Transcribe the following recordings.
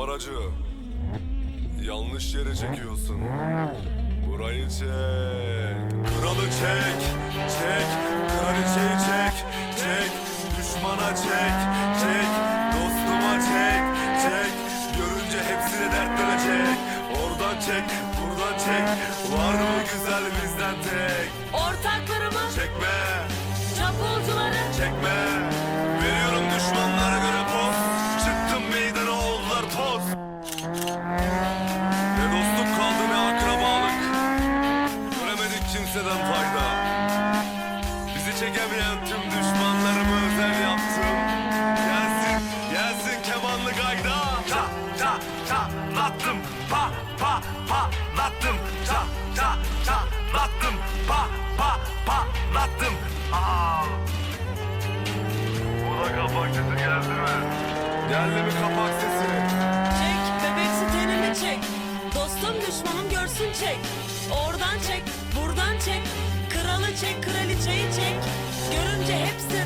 Numaracı. Yanlış yere çekiyorsun. Burayı çek. Kralı çek. Çek. Kraliçeyi çek. Çek. Düşmana çek. Çek. Dostuma çek. Çek. Görünce hepsini dertlenecek. Oradan çek. Buradan çek. Var mı güzel bizden tek? Ortaklarımı, Çekme. çapulcuları, Kimseden fayda. Bizi çekemeyen tüm düşmanlarımı özel yaptım. Gelsin, gelsin kemanlı gayda. Ta ta ta lattım pa pa pa lattım. Ta ta ta lattım pa pa pa lattım. Aa. Bu da kapak sesi geldi mi? Geldi mi kapak sesi? çek, bebeksi tenini çek. Dostum düşmanım görsün çek. Oradan çek, buradan çek. Kralı çek, kraliçeyi çek. Görünce hepsi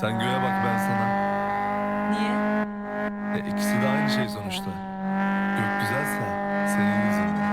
Sen göğe bak ben sana. Niye? E, ikisi de aynı şey sonuçta. Gök güzelse senin yüzünden.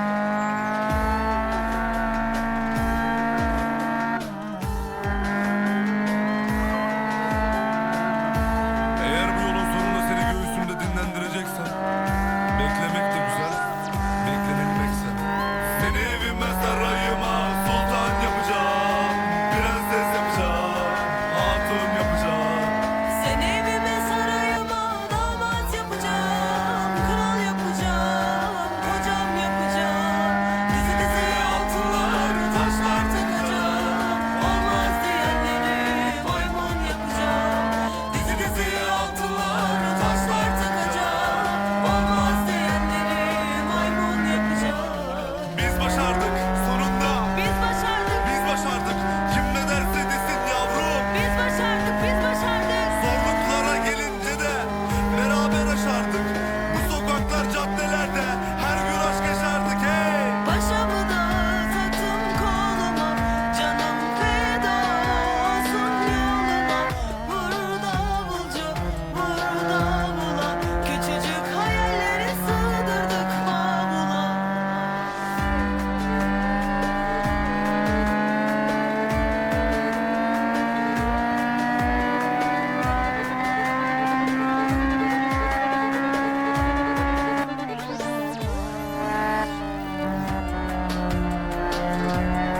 Música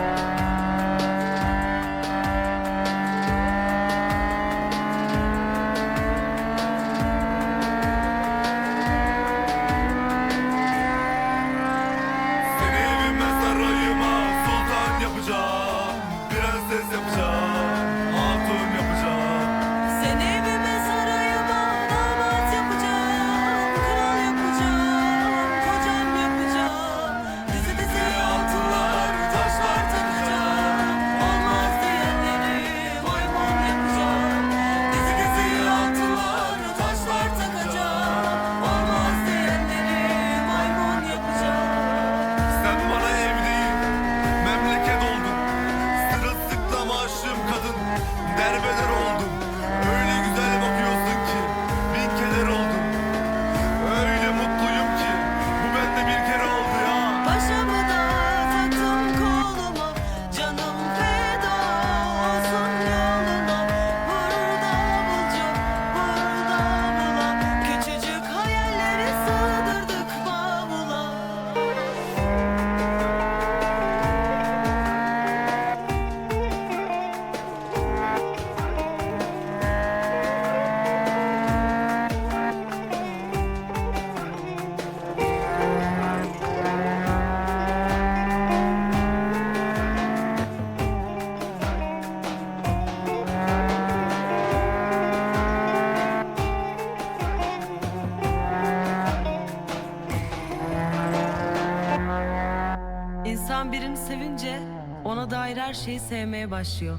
İnsan birini sevince ona dair her şeyi sevmeye başlıyor.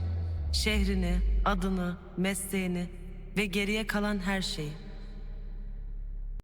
Şehrini, adını, mesleğini ve geriye kalan her şeyi.